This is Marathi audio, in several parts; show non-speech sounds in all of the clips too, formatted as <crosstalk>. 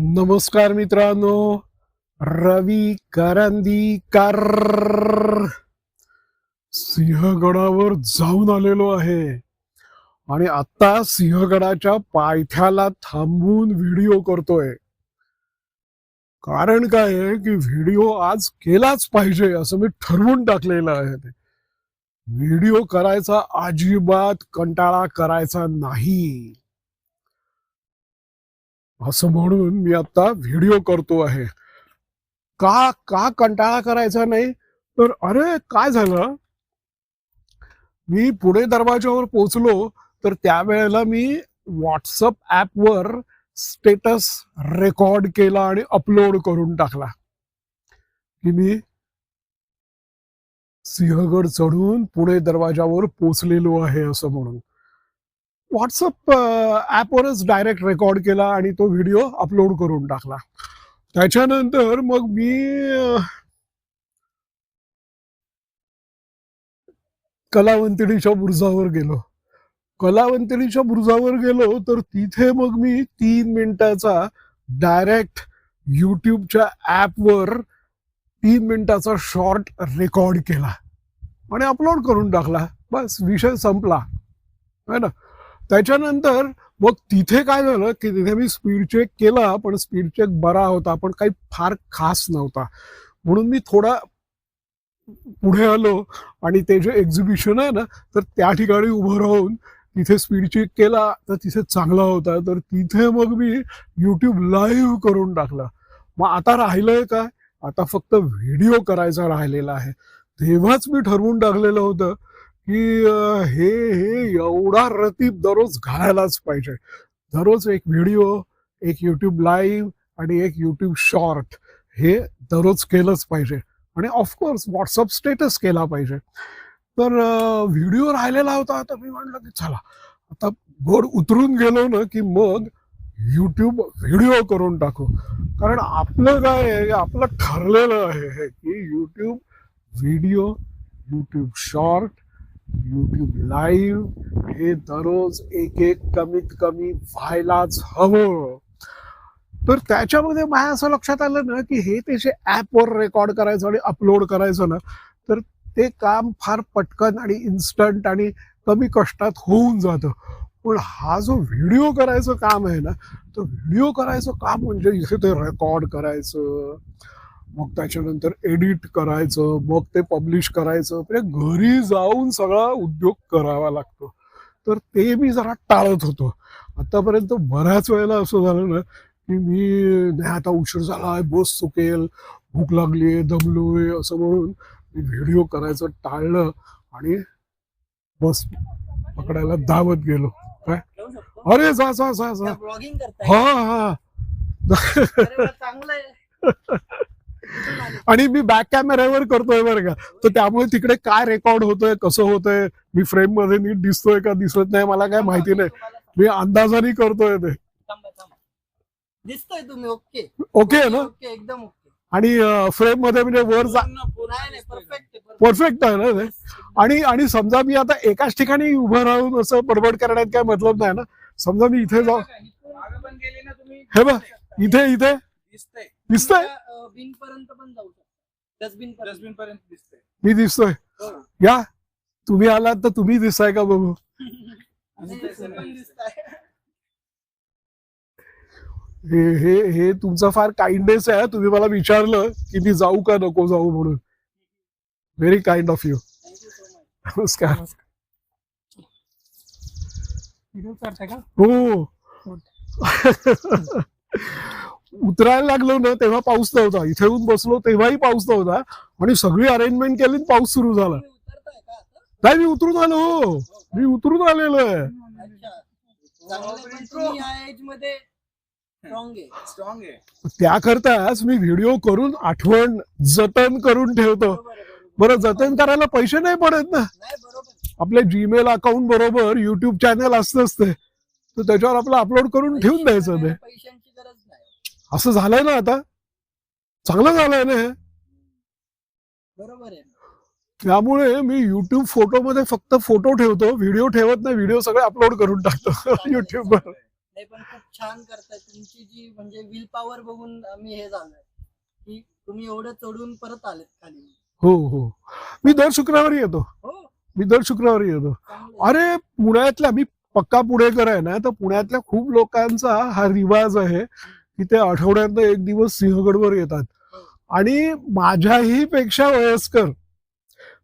नमस्कार मित्रांनो रवी करंदीकर. सिंहगडावर जाऊन आलेलो आहे. आणि आता सिंहगडाच्या पायथ्याला थांबून व्हिडिओ करतोय. कारण काय आहे की व्हिडिओ आज केलाच पाहिजे असं मी ठरवून टाकलेलं आहे ते. व्हिडिओ करायचा अजिबात कंटाळा करायचा नाही. असं म्हणून मी आता व्हिडिओ करतो आहे. का का कंटाळा करायचा नाही? तर अरे काय झालं? मी पुणे दरवाजावर पोचलो तर त्यावेळेला मी व्हॉट्सअप ॲपवर स्टेटस रेकॉर्ड केला आणि अपलोड करून टाकला. की मी सिंहगड चढून पुणे दरवाजावर पोचलेलो आहे असं म्हणून. व्हॉट्सअप ॲपवरच डायरेक्ट रेकॉर्ड केला आणि तो व्हिडिओ अपलोड करून टाकला. त्याच्यानंतर मग मी कलावंतिणीच्या बुरुजावर गेलो. कलावंतिणीच्या बुरुजावर गेलो तर तिथे मग मी तीन मिनिटाचा डायरेक्ट युट्यूबच्या ॲपवर तीन मिनिटाचा शॉर्ट रेकॉर्ड केला. आणि अपलोड करून टाकला. बस विषय संपला. है ना? त्याच्यानंतर मग तिथे काय झालं की तिथे मी स्पीड चेक केला पण स्पीड चेक बरा होता पण काही फार खास नव्हता. म्हणून मी थोडा पुढे आलो आणि ते जे एक्झिबिशन आहे ना तर त्या ठिकाणी उभं राहून तिथे स्पीड चेक केला तर तिथे चांगला होता. तर तिथे मग मी यूट्यूब लाईव्ह करून टाकला. मग आता राहिलंय काय? आता फक्त व्हिडिओ करायचा राहिलेला आहे. तेव्हाच मी ठरवून टाकलेलं होतं की हे हे एवढा रतीब दररोज घालायलाच पाहिजे. दररोज एक व्हिडिओ एक यूट्यूब लाईव्ह आणि एक यूट्यूब शॉर्ट हे दररोज केलंच पाहिजे. आणि ऑफकोर्स व्हॉट्सअप स्टेटस केला पाहिजे. तर व्हिडिओ राहिलेला होता तर मी म्हटलं की चला आता गोड उतरून गेलो ना की मग यूट्यूब व्हिडिओ करून टाकू. कारण आपलं काय आहे आपलं ठरलेलं आहे हे की YouTube video YouTube short YouTube live हे दररोज एक एक कमीत कमी व्हायलाच हवं. तर त्याच्यामध्ये माझ्या असं लक्षात आलं ना की हे ते जे ॲपवर रेकॉर्ड करायचं आणि अपलोड करायचं ना तर ते काम फार पटकन आणि इन्स्टंट आणि कमी कष्टात होऊन जातं. पण हा जो व्हिडिओ करायचं काम आहे ना तर व्हिडिओ करायचं काम म्हणजे इथे ते रेकॉर्ड करायचं मग त्याच्यानंतर एडिट करायचं मग ते पब्लिश करायचं. म्हणजे घरी जाऊन सगळा उद्योग करावा लागतो. तर ते मी जरा टाळत होतो. आतापर्यंत बऱ्याच वेळेला असं झालं ना की मी नाही आता उशीर झाला आहे बस चुकेल भूक लागली आहे दमलोय असं म्हणून मी व्हिडिओ करायचं टाळलं आणि बस पकडायला धावत गेलो. काय? अरे जा जा जा जा. हा हा. चांगलं <laughs> आणि मी बॅक कॅमेऱ्यावर करतोय बरं का. तर त्यामुळे तिकडे काय रेकॉर्ड होतोय कसं होतंय मी फ्रेममध्ये नीट दिसतोय का दिसत नाही मला काय माहिती नाही. मी अंदाजाने करतोय ते. दिसतोय तुम्ही ओके ओके ना? ओके एकदम ओके आणि फ्रेममध्ये म्हणजे वर जा नाही नाही परफेक्ट परफेक्ट आहे ना ते. आणि आणि समजा मी आता एकाच ठिकाणी उभं राहून असं बडबड करण्यात काय मतलब नाही ना. समजा मी इथे जाऊ मागं पण गेले ना तुम्ही हे बघ इथे इथे. दिसतंय. दिसतंय? बिन पर्यंत पण जाऊ शकता डस्टबिन डस्टबिन पर्यंत दिसतंय. मी दिसतोय. हो. या. तुम्ही आलात तर तुम्ही दिसताय का बघू? <laughs> पण दिसताय. हे हे हे तुमचा फार काइंडनेस आहे तुम्ही मला विचारलं की मी जाऊ का नको जाऊ म्हणून. Very kind of you thank you so much नमस्कार. व्हिडिओ करताय का? हो. <laughs> उतरायला लागलो ना तेव्हा पाऊस नव्हता. इथे येऊन बसलो तेव्हाही पाऊस नव्हता. आणि सगळी अरेंजमेंट केली आणि पाऊस सुरू झाला. नाही मी उतरून आलो. हो मी उतरून आलेलो आहे. त्याकरताच मी व्हिडिओ करून आठवण जतन करून ठेवतो. बरं जतन करायला पैसे नाही पडत ना. नाही बरोबर. आहे. आपल्या जीमेल अकाउंट बरोबर युट्यूब चॅनल असतंच ते तर त्याच्यावर आपलं अपलोड करून ठेवून द्यायचं ते. असं झालंय ना आता. चांगलं झालंय ना हे. बरोबर आहे. त्यामुळे मी युट्यूब फोटोमध्ये फक्त फोटो ठेवतो व्हिडिओ ठेवत नाही व्हिडिओ सगळे अपलोड करून टाकतो <laughs> युट्यूबवर पण खूप छान करताय तुमची जी म्हणजे विल पॉवर बघून आम्ही हे झालोय की तुम्ही एवढं चढून परत आलेत खाली. हो हो. मी दर शुक्रवारी येतो. हो? मी दर शुक्रवारी येतो. चांगलं आहे. अरे पुण्यातल्या मी पक्का पुणेकर आहे ना तर पुण्यातल्या खूप लोकांचा हा रिवाज आहे. की ते आठवड्यात एक दिवस सिंहगडवर येतात आणि माझ्याही पेक्षा वयस्कर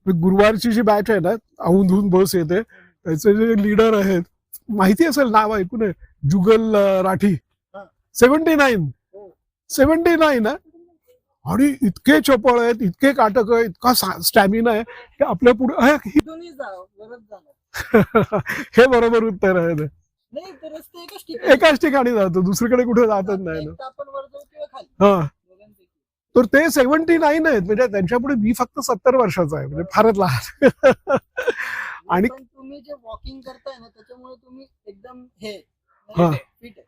गुरुवारची जी बॅच आहे ना औंधून बस येते त्याचे जे लीडर आहेत माहिती असेल नाव ऐकून आहे जुगल राठी. सेव्हन्टी नाईन हो. सेव्हन्टी नाईन आणि इतके चपळ आहेत इतके काटक आहे इतका स्टॅमिना आहे की आपल्या पुढे <laughs> हे बरोबर उत्तर आहे ना. नाही तर रस्ते एकच ठिकाणी. एकाच ठिकाणी जातो दुसरीकडे कुठे जातच नाही ना. एकदा आपण वर जाऊ किंवा खाली. हा. दोघांपैकी. तर ते सेव्हन्टी नाईन आहेत म्हणजे त्यांच्या पुढे मी फक्त सत्तर वर्षाचा आहे म्हणजे फारच लहान. <laughs> आणि- पण तुम्ही जे वॉकिंग करताय ना त्याच्यामुळे तुम्ही एकदम हे हा. फिट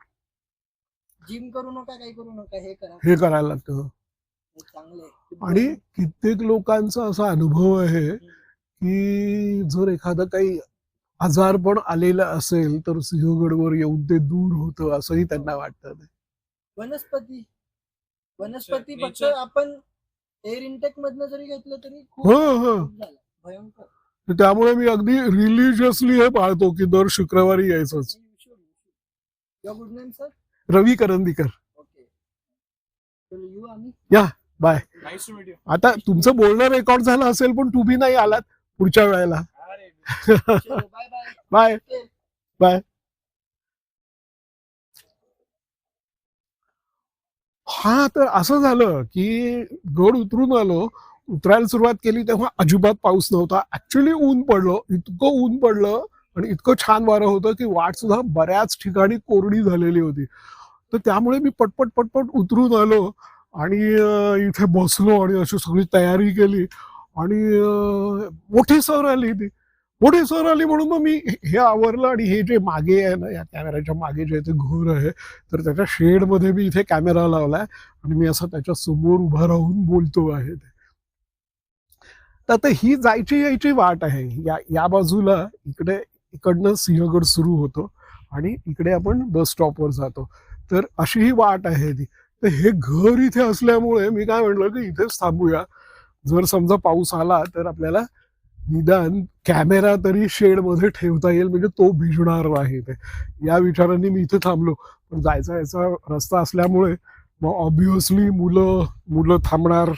जिम करू नका काही करू नका हे करा. हे करायला लागतं. हे चांगलं आहे. आणि कित्येक लोकांचा असा अनुभव आहे की जर एखादं काही आजारपण आलेलं असेल तर सिंहगडवर येऊन ते दूर होतं असंही त्यांना वाटतं. वनस्पती. वनस्पती फक्त आपण एअर इंटेक मधनं जरी घेतलं तरी खूप हो हो. झालं. भयंकर. त्यामुळे मी अगदी रिलिजियसली हे पाळतो की दर शुक्रवारी यायचंच. Good name sir Ravi Karandikar. You आता तुमचं बोलणं रेकॉर्ड झालं असेल पण तुम्ही नाही आलात पुढच्या वेळेला. बाय बाय बाय बाय हा तर असं झालं की गड उतरून आलो. उतरायला सुरुवात केली तेव्हा अजिबात पाऊस नव्हता. ऍक्च्युली ऊन पडलं. इतकं ऊन पडलं आणि इतकं छान वारं होतं की वाट सुद्धा बऱ्याच ठिकाणी कोरडी झालेली होती. तर त्यामुळे मी पटपट पटपट उतरून आलो आणि इथे बसलो आणि अशी सगळी तयारी केली. आणि मोठी सर आली ती. पुढे सर आली म्हणून मग मी हे- आवरलं आणि हे जे मागे आहे ना या कॅमेऱ्याच्या मागे जे ते घर आहे तर त्याच्या शेडमध्ये मी इथे कॅमेरा लावलाय आणि मी असं त्याच्यासमोर उभा राहून बोलतो आहे ते. तर आता ही जायची यायची वाट आहे. या या बाजूला इकडे इकडनं सिंहगड सुरू होतो आणि इकडे आपण बस स्टॉपवर जातो. तर अशी ही वाट आहे ती. तर हे घर इथे असल्यामुळे मी काय म्हणलं की इथेच थांबूया. जर समजा पाऊस आला तर आपल्याला निदान कॅमेरा तरी शेडमध्ये ठेवता येईल म्हणजे तो भिजणार नाही ते. या विचारांनी मी इथे थांबलो. पण जायचा याचा रस्ता असल्यामुळे मग ऑब्विसली मुलं मुलं थांबणार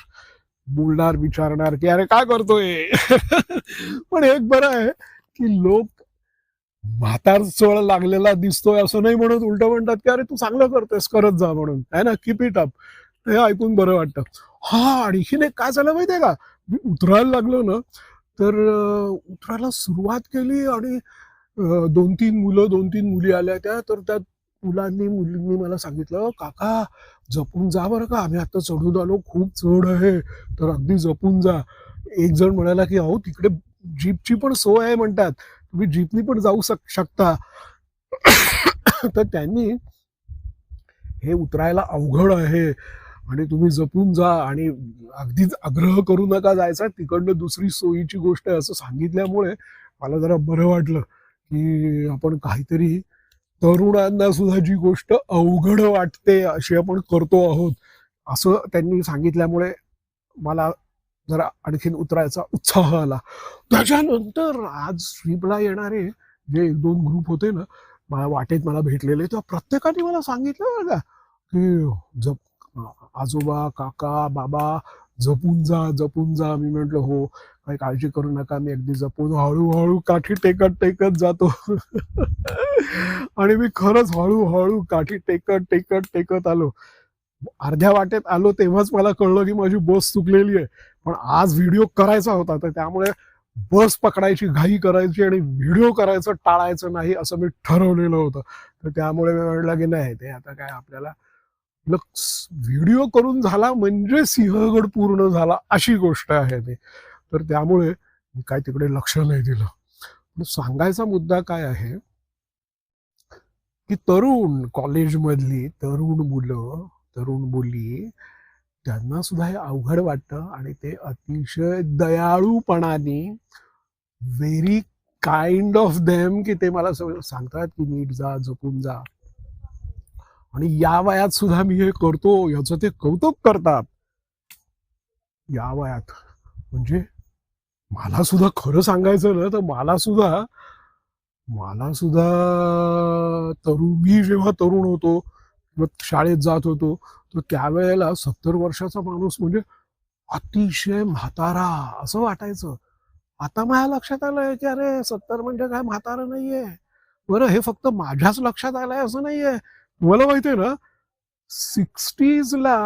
बोलणार विचारणार की अरे काय करतोय? <laughs> पण एक बरं आहे की लोक म्हातार चळ लागलेला दिसतोय असं नाही म्हणत उलट म्हणतात की अरे तू चांगलं करतोयस करत जा म्हणून. आहे ना? कीप इट अप हे ऐकून बरं वाटतं. हा आणखीन एक काय झालं माहितीये का? मी उतरायला लागलो ना तर उतरायला सुरुवात केली आणि दोन तीन मुलं दोन तीन मुली आल्या त्या. तर त्या मुलांनी मुलींनी मला सांगितलं काका जपून जा बरं का. आम्ही आता चढून आलो. खूप चढ आहे. तर अगदी जपून जा. एक जण म्हणाला की अहो तिकडे जीपची पण सोय आहे म्हणतात. तुम्ही जीपनी पण जाऊ शक शकता. <coughs> तर त्यांनी हे उतरायला अवघड आहे. आणि तुम्ही जपून जा आणि अगदीच आग्रह करू नका जायचा. तिकडनं दुसरी सोयीची गोष्ट आहे असं सांगितल्यामुळे मला जरा बरं वाटलं की आपण काहीतरी तरुणांना सुद्धा जी गोष्ट अवघड वाटते अशी आपण करतो आहोत असं त्यांनी सांगितल्यामुळे मला जरा आणखीन उतरायचा उत्साह आला. त्याच्यानंतर आज स्वीपला येणारे जे एक दोन ग्रुप होते ना मला वाटेत मला भेटलेले तेव्हा प्रत्येकाने मला सांगितलं का की जप आजोबा काका बाबा जपून जा जपून जा. मी म्हंटल हो काही काळजी करू नका. मी अगदी जपून हळूहळू काठी टेकत टेकत जातो. आणि मी खरंच हळूहळू काठी टेकत टेकत टेकत आलो. अर्ध्या वाटेत आलो तेव्हाच मला कळलं की माझी बस चुकलेली आहे. पण आज व्हिडिओ करायचा होता तर त्यामुळे बस पकडायची घाई करायची आणि व्हिडिओ करायचं टाळायचं नाही असं मी ठरवलेलं होतं. तर त्यामुळे मी म्हटलं की नाही ते आता काय आपल्याला व्हिडिओ करून झाला म्हणजे सिंहगड पूर्ण झाला अशी गोष्ट आहे ते. तर त्यामुळे मी काय तिकडे लक्ष नाही दिलं. पण सांगायचा मुद्दा काय आहे? की तरुण कॉलेजमधली तरुण मुलं तरुण मुली त्यांना सुद्धा हे अवघड वाटतं आणि ते अतिशय दयाळूपणाने व्हेरी काइंड ऑफ देम की ते मला सांगतात की नीट जा जपून जा. आणि या वयात सुद्धा मी हे करतो याचं ते कौतुक करतात. या वयात. म्हणजे मला सुद्धा खरं सांगायचं ना तर मला सुद्धा मला सुद्धा तरुण मी जेव्हा तरुण होतो शाळेत जात होतो तर त्यावेळेला सत्तर वर्षाचा माणूस म्हणजे अतिशय म्हातारा असं वाटायचं. आता माझ्या लक्षात आलंय की अरे सत्तर म्हणजे काय म्हातारा नाहीये. बरं हे फक्त माझ्याच लक्षात आलंय असं नाहीये. तुम्हाला माहितीये ना सिक्स्टीजला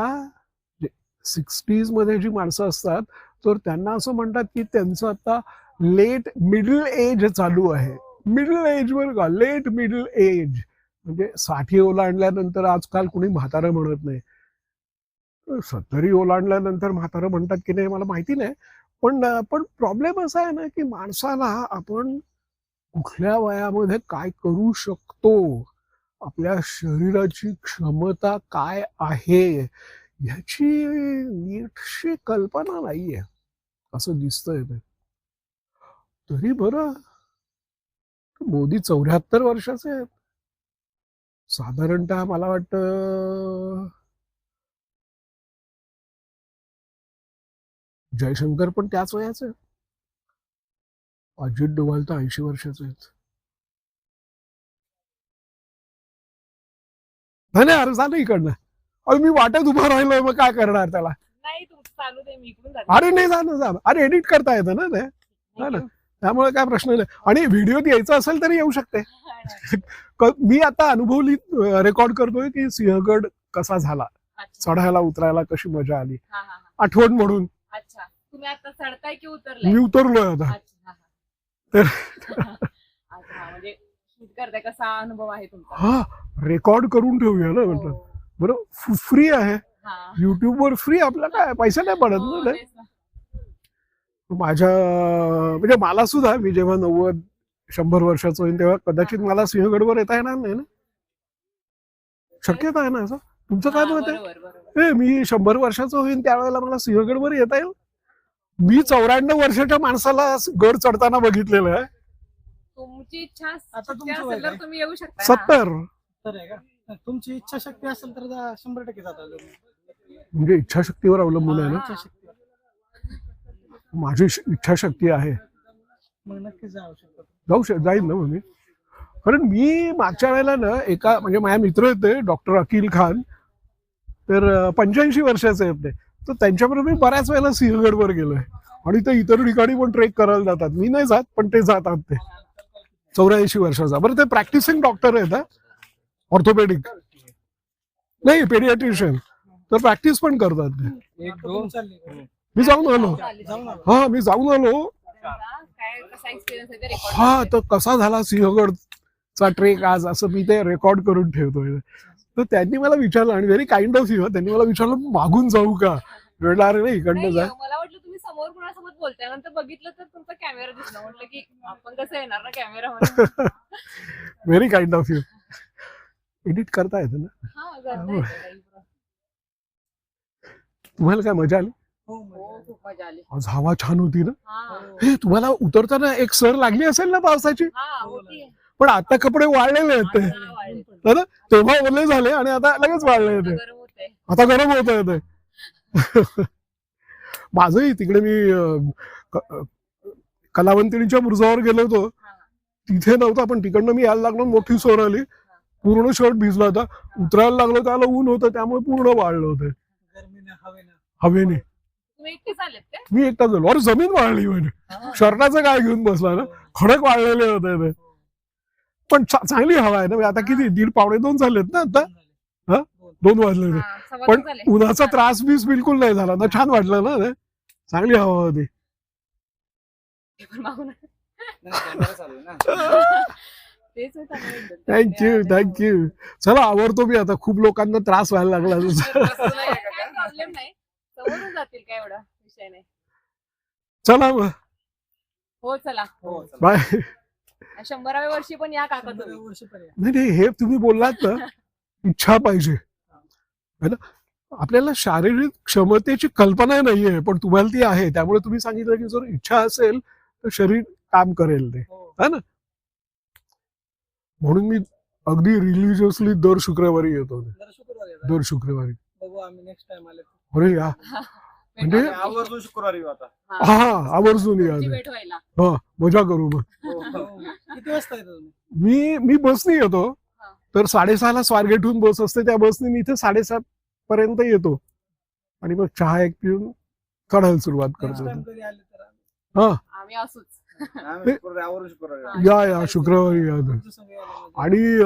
सिक्स्टीजमध्ये जी माणसं असतात तर त्यांना असं म्हणतात की त्यांचं आता लेट मिडल एज चालू आहे. मिडल एज वर का लेट मिडल एज म्हणजे साठी ओलांडल्यानंतर आजकाल कुणी म्हातारं म्हणत नाही. सत्तरी ओलांडल्यानंतर म्हातारं म्हणतात की नाही मला माहिती नाही. पण पण प्रॉब्लेम असा आहे ना की माणसाला आपण कुठल्या वयामध्ये काय करू शकतो? आपल्या शरीराची क्षमता काय आहे ह्याची नीटशी कल्पना नाहीये. असं दिसतंय ते. तरी बरं मोदी चौऱ्याहत्तर वर्षाचे आहेत. साधारणतः मला वाटतं जयशंकर पण त्याच वयाचे अजित डोवाल तर ऐंशी वर्षाचे आहेत. नाही अरे झालं इकडनं. अरे मी वाटत उभा राहिलोय मग काय करणार त्याला? नाही तुमचं चालू दे मी इकडून जाते. अरे नाही झालं झालं अरे एडिट करता येतं ना ते? हा ना. त्यामुळे काय प्रश्न नाही. आणि व्हिडिओत यायचं असेल तरी येऊ शकते. <laughs> क- मी आता अनुभवली रेकॉर्ड करतोय की सिंहगड कसा झाला? अच्छा. चढायला उतरायला कशी मजा आली? हा हा हा. आठवण म्हणून. अच्छा. तुम्ही आता चढताय की उतरलाय? मी उतरलोय आता. अच्छा हा, तर- <laughs> <laughs> हा. म्हणजे शूट करताय कसा अनुभव आहे तुमचा? हा रेकॉर्ड करून ठेवूया ना म्हटलं. हो. बरं फ्री आहे. हा. युट्यूब वर फ्री आपला काय? पैसे नाही पडत हो, ना ते. तेच ना. माझ्या म्हणजे मला सुद्धा मी जेव्हा नव्वद शंभर वर्षाचं होईल तेव्हा कदाचित मला सिंहगडवर येता येणार नाही ना. शक्यता आहे ना असं? तुमचं काय हा, मत आहे? बरोबर बरोबर. ए, मी शंभर वर्षाचं होईन त्यावेळेला मला सिंहगडवर येता येईल? मी चौऱ्याण्णव वर्षाच्या माणसाला गड चढताना बघितलेलं आहे. तुमची इच्छा आता शक्य तुमचं वय असेल तर काय? तुम्ही येऊ शकता. सत्तर. तर आहे का? तुमची इच्छाशक्ती असेल तर जा- शंभर टक्के जाता म्हणजे इच्छाशक्तीवर अवलंबून आहे ना. इच्छाशक्ती माझी श- इच्छाशक्ती आहे. मग नक्कीच जाऊ शकतो. जाऊ शक जाईल ना मग मी कारण मी मागच्या वेळेला ना एका म्हणजे माझ्या मित्र होते डॉक्टर अकिल खान. तर पंच्याऐंशी वर्षाचे आहेत ते तर त्यांच्याबरोबर मी बऱ्याच वेळेला सिंहगडवर गेलोय. आणि ते इतर ठिकाणी पण ट्रेक करायला जातात. मी नाही जात पण ते जातात ते. चौऱ्याऐंशी वर्षाचा. बरं ते प्रॅक्टिसिंग डॉक्टर आहेत ऑर्थोपेडिक नाही पेडियाट्रिशियन तर प्रॅक्टिस पण करतात ते. मी जाऊन आलो. हा मी जाऊन आलो. तुमचा काय कसा एक्सपिरियन्स आहे ते रेकॉर्ड हा तर कसा झाला सिंहगडचा ट्रेक आज असं मी ते रेकॉर्ड करून ठेवतोय. तर त्यांनी मला विचारलं आणि व्हेरी काइंड ऑफ यू त्यांनी मला विचारलं मागून जाऊ का? अरे नाही इकडनं जा. मला वाटलं तुम्ही समोर कुणासोबत बोलताय? नंतर बघितलं तर तुमचा कॅमेरा दिसला. म्हटलं की आपण कसं येणार ना camera very kind of you edit करता येतं ना? हा करता येतं काही. तुम्हाला काय मजा आली? हो, मजा हो. खूप मजा आली. आज हवा छान होती ना? हा. हे तुम्हाला उतरताना एक सर लागली असेल ना पावसाची? हा होती. पण आता कपडे वाळलेले आहेत ते. आता वाढले. ना? तेव्हा ओले झाले आणि आता लगेच वाळले गरम होते आता गरम होत आहे ते <laughs> माझंही तिकडे मी अं, क- अं, कलावंतिनीच्या बुरुजावर गेलो होतो. तिथे नव्हता पण तिकडनं मी यायला लागलो मोठी सोर आली. पूर्ण शर्ट भिजला होता. उतरायला लागलो त्याला ऊन होतं त्यामुळे पूर्ण वाळलं होतं. हवेनं. मी एकटा झालो. अरे जमीन वाळली म्हणजे शर्टाचं काय घेऊन बसला ना? खडक वाळलेले होते ते. पण चांगली हवा आहे ना? म्हणजे आता किती दीड पावणे दोन झालेत ना आता? दोन झाले. दोन वाजले हा, पण. उन्हाचा त्रास बीस बिलकुल नाही झाला. ना छान वाटलं ना चांगली हवा होती. मागून नाही, कॅमेरा चालू आहे ना. <laughs> तेच होतं ना एकदम. थँक्यू थँक्यू चला आवडतो मी आता. खूप लोकांना त्रास व्हायला लागला <laughs> काय प्रॉब्लेम नाही. समोरून जातील काय एवढा विषय नाही. चला मग. हो चला. हो, चला. बाय शंभराव्या वर्षी पण या काका तुम्ही. नाही नाही हे तुम्ही बोललात ना इच्छा पाहिजे. है ना? आपल्याला शारीरिक क्षमतेची कल्पना नाहीये पण तुम्हाला ती आहे त्यामुळे तुम्ही सांगितलं की जर इच्छा असेल तर शरीर काम करेल ते हो. म्हणून मी अगदी रिलिजियसली दर शुक्रवारी येतो. दर शुक्रवारी बघू आम्ही नेक्स्ट टाइम आले तर. अरे या <laughs> म्हणजे आवर्जून शुक्रवारी हा. हा आवर्जून या हा मजा करू मग हो. हो. किती वाजता येतो तुम्ही मी मी बसने येतो हा. तर साडेसहाला स्वारगेटहून बस असते त्या बसने मी इथे साडेसात पर्यंत येतो. आणि मग चहा एक पिऊन चढायला सुरुवात करतो. आम्ही. असूच. येऊ. या या शुक्रवारी. या. आणि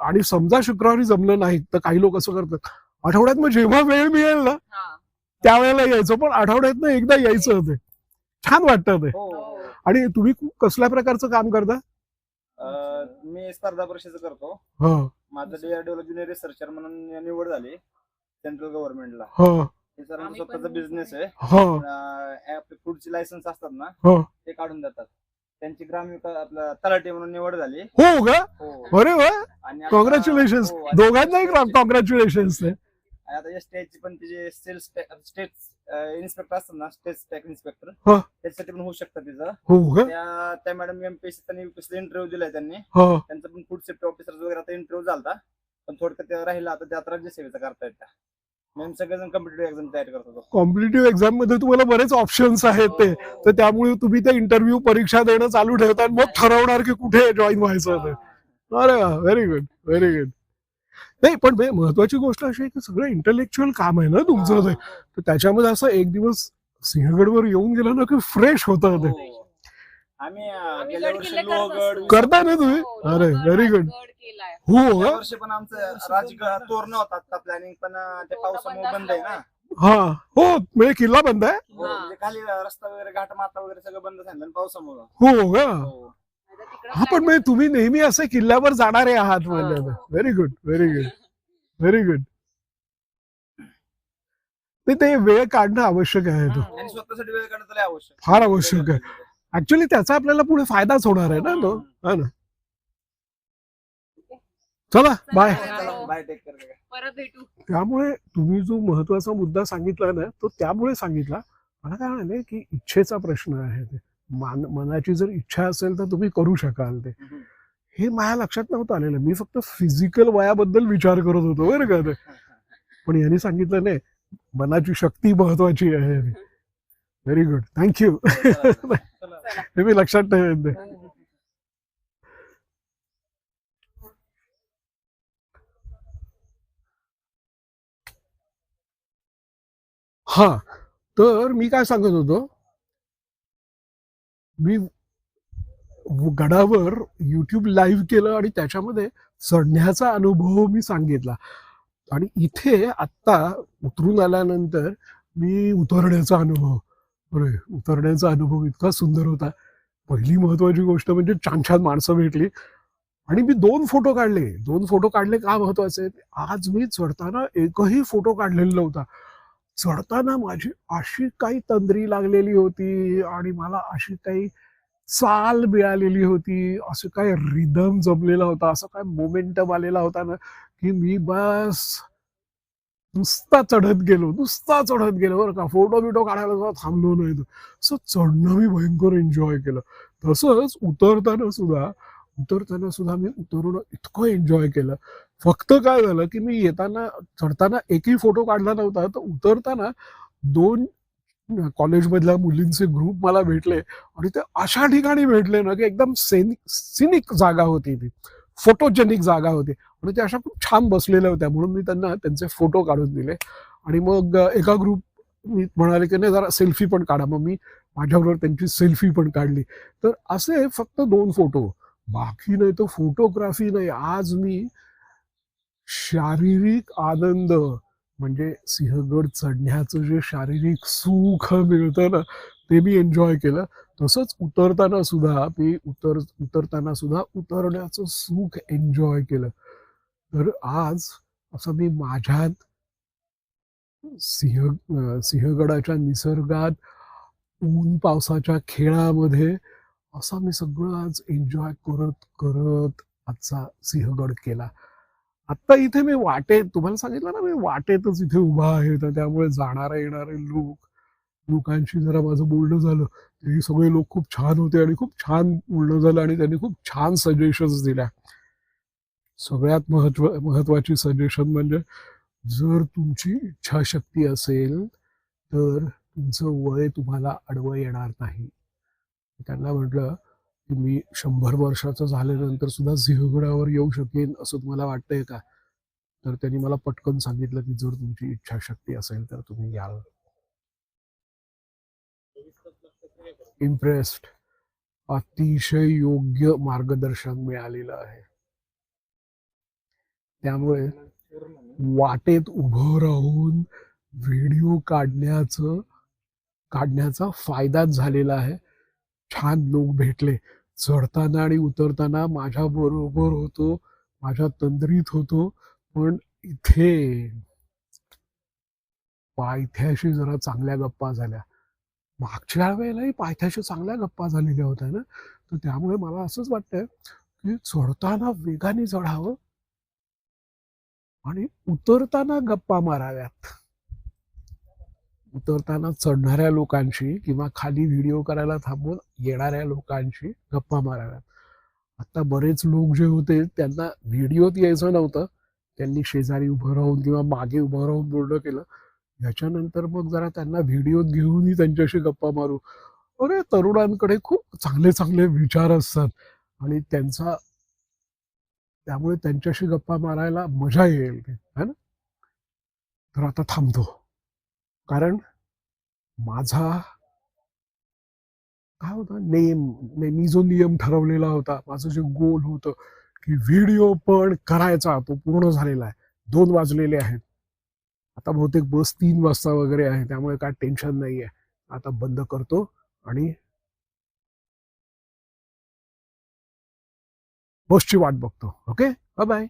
आणि समजा शुक्रवारी जमलं नाही तर काही लोक असं करतात. आठवड्यात मग जेव्हा वेळ मिळेल ना हा. त्यावेळेला यायचं पण आठवड्यात ना एकदा यायचं ते छान वाटतं ते. हो. हो. आणि तुम्ही कसल्या प्रकारचं काम करता? मी स्पर्धा परीक्षेचं करतो. हा. माझं डीआरडीओला ज्युनियर रिसर्चर म्हणून निवड झाली. सेंट्रल गव्हर्नमेंटला हा. हे सरांचा आम्ही स्वतःचा बिझनेस आहे. हा. अं, आपले फूडची लायसन्स असतात ना हो. ते काढून देतात. त्यांची ग्रामविकास आपलं तलाठी म्हणून निवड झाली. हो का? हो. अरे वा आणि आता- कॉंग्रॅच्युलेशन हो, आणि- दोघांनाही कॉंग्रॅच्युलेशन आणि आता एस ची पण तिचे सेल्स स्टेट इन्स्पेक्टर असतात ना स्टेट टॅक्स इन्स्पेक्टर हा. त्याच्यासाठी पण होऊ शकतं तिचं. हो का? त्या त्या मॅडम एमपीएससी त्यांनी इंटरव्ह्यू दिलाय त्यांनी. हा. त्यांचा पण फूड सेफ्टी ऑफिसर वगैरे आता इंटरव्ह्यू झालता. पण थोडक्यात राहिला आता त्यात राज्यसेवेचा करतायत त्या. मॅम सगळेजण कम्पिटेटिव्ह एक्झाम तयारी करत होतो. कॉम्पिटेटिव्ह एक्झाममध्ये तुम्हाला बरेच ऑप्शन्स आहेत ते. तर त्यामुळे तुम्ही ते इंटरव्ह्यू परीक्षा देणं चालू ठेवता आणि मग ठरवणार की कुठे जॉईन व्हायचं ते. अरे व्हेरी गुड व्हेरी गुड नाही पण बे- महत्वाची गोष्ट अशी आहे की सगळं इंटलेक्च्युअल काम आहे ना तुमचं ते. तर त्याच्यामध्ये असं एक दिवस सिंहगडवर येऊन गेलं ना की फ्रेश होतं ते. हो. आम्ही अं, आम्ही गेल्या गड वर्षी किल्ले करत लोहगड असतो. करता ना तुम्ही? हो, अरे गड- व्हेरी गुड केलाय हो या का वर्षी पण आमचं राजगड तोरणं होता आता प्लॅनिंग पण अं, ते पावसामुळे बंद आहे ना. हा. हो म्हणजे किल्ला बंद आहे? हो, हा. म्हणजे खाली रस्ता वगैरे घाट माता वगैरे सगळं बंद झालं ना पावसामुळं. हो का? हो. तिकडं हा पण म्हणजे तुम्ही नेहमी असे किल्ल्यावर जाणारे आहात म्हणजे. Very good very good very good ते वेळ काढणं आवश्यक आहे तो. आणि स्वतःसाठी वेळ काढणं लय आवश्यक. फार आवश्यक आहे. ऍक्च्युली त्याचा आपल्याला पुढे फायदाच होणार आहे ना तो. हा ना. चला बाय परत भेटू. त्यामुळे तुम्ही जो महत्त्वाचा मुद्दा सांगितला ना तो त्यामुळे सांगितला. मला काय म्हणाले की इच्छेचा प्रश्न आहे ते. मान मनाची जर इच्छा असेल तर तुम्ही करू शकाल ते. हे माझ्या लक्षात नव्हतं आलेलं. मी फक्त फिजिकल वयाबद्दल विचार करत होतो बरं का ते. <laughs> पण यांनी सांगितलं नाही मनाची शक्ती महत्वाची आहे. व्हेरी गुड थँक्यू हे मी लक्षात ठेवेन हा तर मी काय सांगत होतो? मी गडावर युट्यूब लाईव्ह केलं आणि त्याच्यामध्ये चढण्याचा अनुभव मी सांगितला. आणि इथे आत्ता उतरून आल्यानंतर मी उतरण्याचा अनुभव. अरे उतरण्याचा अनुभव इतका सुंदर होता. पहिली महत्वाची गोष्ट म्हणजे छान छान माणसं भेटली. आणि मी दोन फोटो काढले. दोन फोटो काढले का महत्त्वाचे आज मी चढताना एकही फोटो काढलेला नव्हता. चढताना माझी अशी काही तंद्री लागलेली होती आणि मला अशी काही चाल मिळालेली होती. असं काय रिदम जमलेला होता. असं काय मोमेंटम आलेला होता ना की मी बस नुसता चढत गेलो नुसता चढत गेलो बरं का. फोटो बिटो काढायला सुद्धा थांबलो नाही. असं चढणं मी भयंकर एन्जॉय केलं. तसंच उतरताना सुद्धा उतरताना सुद्धा मी उतरून इतकं एन्जॉय केलं. फक्त काय झालं की मी येताना चढताना एकही फोटो काढला नव्हता. तर उतरताना दोन कॉलेजमधल्या मुलींचे ग्रुप मला भेटले आणि ते अशा ठिकाणी भेटले ना की एकदम सेनिक सिनिक जागा होती ती. फोटोजेनिक जागा होती. आणि त्या अशा खूप छान बसलेल्या होत्या. म्हणून मी त्यांना त्यांचे फोटो काढून दिले. आणि मग एका ग्रुप मी म्हणाले की नाही जरा सेल्फी पण काढा. मग मी माझ्याबरोबर त्यांची सेल्फी पण काढली. तर असे फक्त दोन फोटो बाकी नाही तर फोटोग्राफी नाही. आज मी शारीरिक आनंद म्हणजे सिंहगड चढण्याचं जे शारीरिक सुख मिळतं ना ते मी एन्जॉय केलं. तसंच उतरताना सुद्धा मी उतर उतरताना सुद्धा उतरण्याचं सुख एन्जॉय केलं. तर आज असं मी माझ्यात सिंह सिंहगडाच्या निसर्गात ऊन पावसाच्या खेळामध्ये असा मी सगळं आज एन्जॉय करत करत आजचा सिंहगड केला. आत्ता इथे मी वाटेत तुम्हाला सांगितलं ना मी वाटेतच इथे उभा आहे तर त्यामुळे जाणारे येणारे लोक लोकांशी जरा माझं बोलणं झालं ते सगळे लोक खूप छान होते आणि खूप छान बोलणं झालं आणि त्यांनी खूप छान सजेशन्स दिल्या. सगळ्यात महत्त्व महत्वाची सजेशन म्हणजे जर तुमची इच्छाशक्ती असेल तर तुमचं वय तुम्हाला अडवं येणार नाही. त्यांना म्हटलं की मी शंभर वर्षाचं झाल्यानंतर सुद्धा सिंहगडावर येऊ शकेन असं तुम्हाला वाटतंय का? तर त्यांनी मला पटकन सांगितलं की जर तुमची इच्छाशक्ती असेल तर तुम्ही याल. इम्प्रेस्ड अतिशय योग्य मार्गदर्शन मिळालेलं आहे. त्यामुळे वाटेत उभं राहून व्हिडिओ काढण्याचं काढण्याचा फायदाच झालेला आहे. छान लोक भेटले. चढताना आणि उतरताना माझ्या बरोबर होतो माझ्या तंद्रीत होतो पण इथे पायथ्याशी जरा चांगल्या गप्पा झाल्या. मागच्या वेळेलाही पायथ्याशी चांगल्या गप्पा झालेल्या होत्या ना. तर त्यामुळे मला असंच वाटतंय की चढताना वेगाने चढावं आणि उतरताना गप्पा माराव्यात. उतरताना चढणाऱ्या लोकांशी किंवा खाली व्हिडिओ करायला थांबून येणाऱ्या लोकांशी गप्पा माराव्यात. आता बरेच लोक जे होते त्यांना व्हिडिओत यायचं नव्हतं. त्यांनी शेजारी उभं राहून किंवा मागे उभं राहून बोलणं केलं. याच्यानंतर मग जरा त्यांना व्हिडिओत घेऊनही त्यांच्याशी गप्पा मारू. अरे तरुणांकडे खूप चांगले चांगले विचार असतात. आणि त्यांचा त्यामुळे त्यांच्याशी गप्पा मारायला मजा येईल. है ना? तर आता थांबतो. कारण माझा काय होता? नेम मी जो नियम ठरवलेला होता माझं जे गोल होतं की व्हिडिओ पण करायचा तो पूर्ण झालेला आहे. दोन वाजलेले आहेत. आता बहुतेक बस तीन वाजता वगैरे आहे त्यामुळे काय टेन्शन नाही आहे आता बंद करतो आणि बसची वाट बघतो. Okay bye